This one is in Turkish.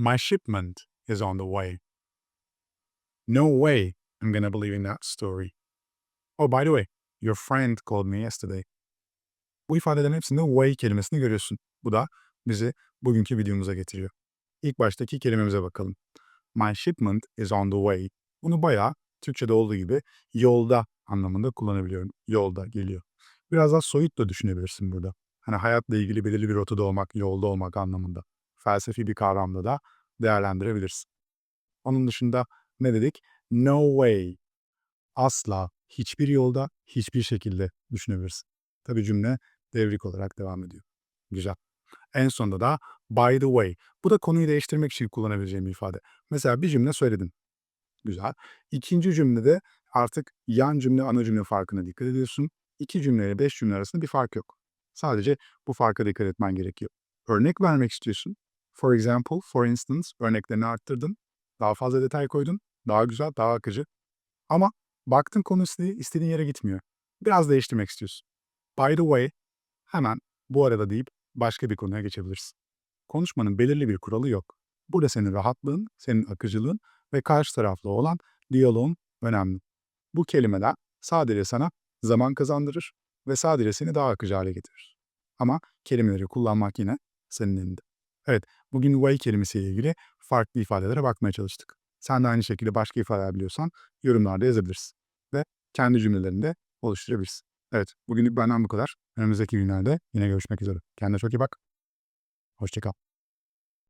My shipment is on the way. No way I'm gonna believe in that story. Oh, by the way, your friend called me yesterday. Bu ifadelerin hepsinde way kelimesini görüyorsun. Bu da bizi bugünkü videomuza getiriyor. İlk baştaki kelimemize bakalım. My shipment is on the way. Bunu bayağı Türkçe'de olduğu gibi yolda anlamında kullanabiliyorum. Yolda geliyor. Biraz daha soyut da düşünebilirsin burada. Hani hayatla ilgili belirli bir rotada olmak, yolda olmak anlamında. Felsefi bir kavramda da değerlendirebilirsin. Onun dışında ne dedik? No way. Asla, hiçbir yolda, hiçbir şekilde düşünebilirsin. Tabii cümle devrik olarak devam ediyor. Güzel. En sonunda da by the way. Bu da konuyu değiştirmek için kullanabileceğim bir ifade. Mesela bir cümle söyledin. Güzel. İkinci cümlede artık yan cümle ana cümle farkına dikkat ediyorsun. İki cümle ile beş cümle arasında bir fark yok. Sadece bu farka dikkat etmen gerekiyor. Örnek vermek istiyorsun. For example, for instance örneklerini arttırdın. Daha fazla detay koydun. Daha güzel, daha akıcı. Ama baktın konu istediği, istediğin yere gitmiyor. Biraz değiştirmek istiyorsun. By the way, hemen bu arada deyip başka bir konuya geçebilirsin. Konuşmanın belirli bir kuralı yok. Burada senin rahatlığın, senin akıcılığın ve karşı tarafla olan diyaloğun önemli. Bu kelimeler sadece sana zaman kazandırır ve sadece seni daha akıcı hale getirir. Ama kelimeleri kullanmak yine senin elinde. Evet, bugün way kelimesiyle ilgili farklı ifadelere bakmaya çalıştık. Sen de aynı şekilde başka ifadeler biliyorsan yorumlarda yazabilirsin. Ve kendi cümlelerini de oluşturabilirsin. Evet, bugünlük benden bu kadar. Önümüzdeki günlerde yine görüşmek üzere. Kendine çok iyi bak. Hoşçakal.